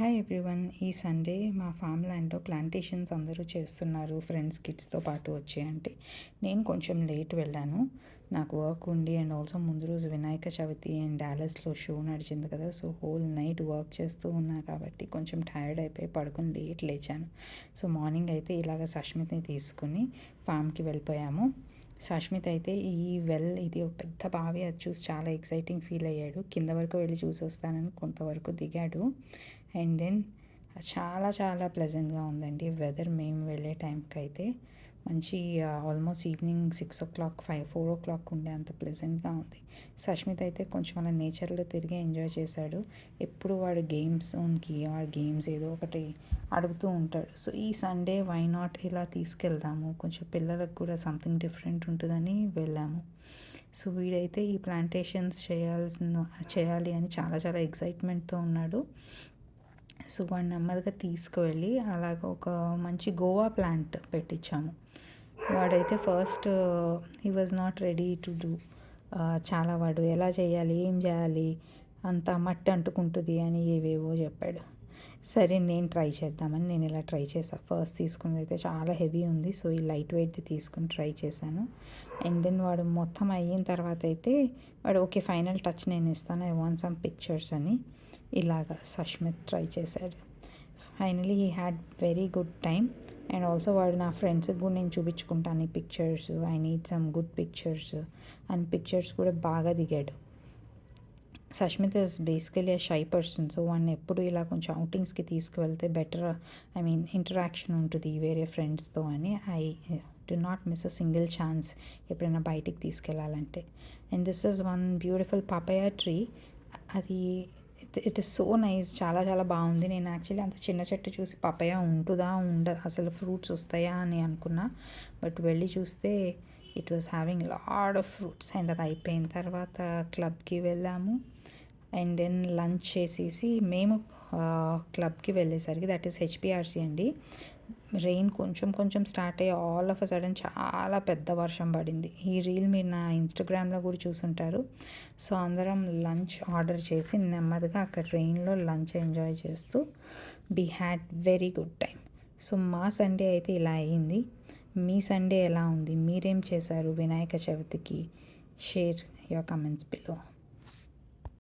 Hi everyone ఈ Sunday మా farm ల్యాండ్లో ప్లాంటేషన్స్ అందరూ చేస్తున్నారు ఫ్రెండ్స్ కిడ్స్తో పాటు వచ్చాయంటే నేను కొంచెం లేట్ వెళ్ళాను. నాకు వర్క్ ఉండి అండ్ ఆల్సో ముందు రోజు వినాయక చవితి అండ్ డాలస్లో షో నడిచింది కదా సో హోల్ నైట్ వర్క్ చేస్తూ ఉన్నా కాబట్టి కొంచెం టైర్డ్ అయిపోయి పడుకొని లేట్ లేచాను. సో మార్నింగ్ అయితే ఇలాగ సష్మిత్ని తీసుకుని ఫామ్కి వెళ్ళిపోయాము. సష్మిత్ అయితే ఈ వెల్ ఇది ఒక పెద్ద బావి అది చూసి చాలా ఎక్సైటింగ్ ఫీల్ అయ్యాడు. కింద వరకు వెళ్ళి చూసి వస్తానని కొంతవరకు దిగాడు. అండ్ దెన్ చాలా చాలా ప్లెజెంట్గా ఉందండి వెదర్. మేము వెళ్ళే టైంకి అయితే మంచి almost evening six o'clock five four o'clock ఉండే అంత ప్లెజెంట్గా ఉంది. సష్మిత్ అయితే కొంచెం అలా నేచర్లో తిరిగి ఎంజాయ్ చేశాడు. ఎప్పుడు వాడు గేమ్స్ ఉనికి ఆ గేమ్స్ ఏదో ఒకటి అడుగుతూ ఉంటాడు. సో ఈ సండే వై నాట్ ఇలా తీసుకెళ్దాము కొంచెం పిల్లలకు కూడా సంథింగ్ డిఫరెంట్ ఉంటుందని వెళ్ళాము. సో వీడైతే ఈ ప్లాంటేషన్స్ చేయాల్సిన చేయాలి అని చాలా చాలా ఎక్సైట్మెంట్తో ఉన్నాడు. సో వాడిని నెమ్మదిగా తీసుకువెళ్ళి అలాగ ఒక మంచి గోవా ప్లాంట్ పెట్టించాము. వాడైతే first he was not ready to do చాలా వాడు ఎలా చేయాలి ఏం చేయాలి అంత మట్టి అంటుకుంటుంది అని ఏవేవో చెప్పాడు. సరే నేను ట్రై చేద్దామని నేను ఇలా ట్రై చేశాను ఫస్ట్ తీసుకున్నది అయితే చాలా హెవీ ఉంది సో ఈ లైట్ వెయిట్ది తీసుకుని ట్రై చేశాను. అండ్ దెన్ వాడు మొత్తం అయిన తర్వాత అయితే వాడు ఓకే ఫైనల్ టచ్ నేను ఇస్తాను ఐ వాంట్ సమ్ పిక్చర్స్ అని ఇలాగా సష్మిత్ ట్రై చేశాడు. Finally he had very good time and also వాడు నా ఫ్రెండ్స్కి కూడా నేను చూపించుకుంటాను ఈ pictures I need some good pictures and pictures కూడా బాగా దిగాడు. Sashmit is basically shy person so వాడిని ఎప్పుడు ఇలా కొంచెం అవుటింగ్స్కి తీసుకువెళ్తే బెటర్ ఐ మీన్ ఇంటరాక్షన్ ఉంటుంది వేరే ఫ్రెండ్స్తో అని. I do not miss a single chance ఎప్పుడైనా బయటికి తీసుకెళ్ళాలంటే and this is one beautiful papaya tree అది it it is so nice చాలా చాలా బాగుంది. నేను యాక్చువల్లీ అంత చిన్న చెట్టు చూసి పపయా ఉంటుందా ఉండ అసలు ఫ్రూట్స్ వస్తాయా అని అనుకున్నా. బట్ వెళ్ళి చూస్తే it was having lot of fruits and అది అయిపోయిన తర్వాత క్లబ్కి వెళ్ళాము. అండ్ దెన్ లంచ్ చేసేసి మేము క్లబ్కి వెళ్ళేసరికి దట్ ఈస్ హెచ్పిఆర్సీ అండి. రెయిన్ కొంచెం కొంచెం స్టార్ట్ అయ్యి ఆల్ ఆఫ్ అ సడన్ చాలా పెద్ద వర్షం పడింది. ఈ రీల్ మీరు నా ఇన్స్టాగ్రామ్లో కూడా చూసుంటారు. సో అందరం లంచ్ ఆర్డర్ చేసి నెమ్మదిగా అక్కడ ట్రైన్లో లంచ్ ఎంజాయ్ చేస్తూ we had very good time so మా సండే అయితే ఇలా అయ్యింది మీ సండే ఎలా ఉంది? మీరేం చేశారు? వినాయక చవితికి షేర్ యువర్ కమెంట్స్ బిలో